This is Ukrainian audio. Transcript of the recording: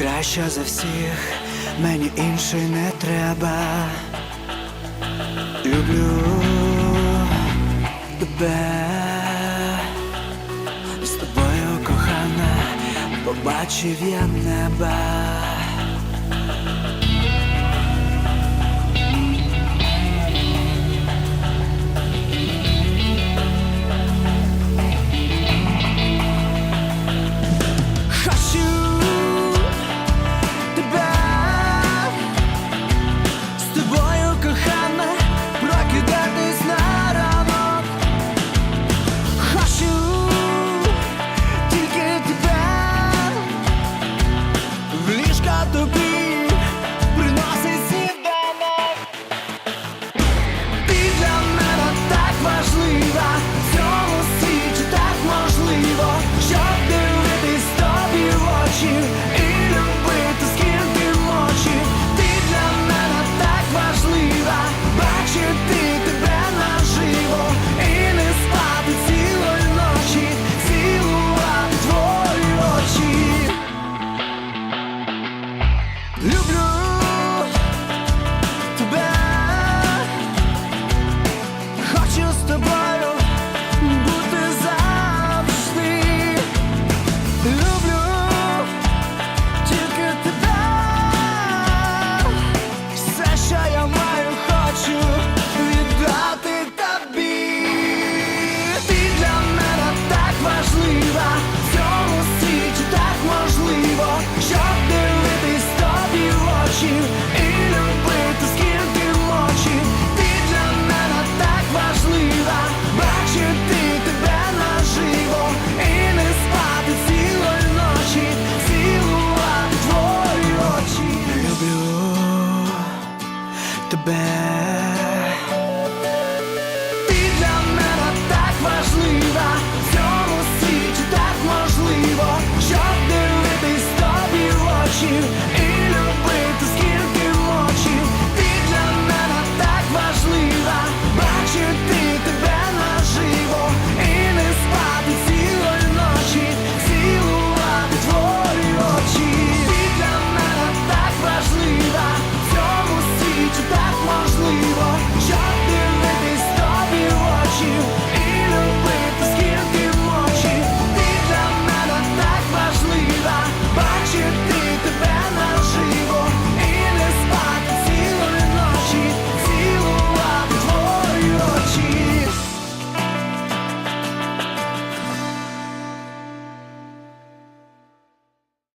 краща за всіх, мені інший не треба. Люблю тебе, з тобою кохана, побачив я неба. Люблю. the bed.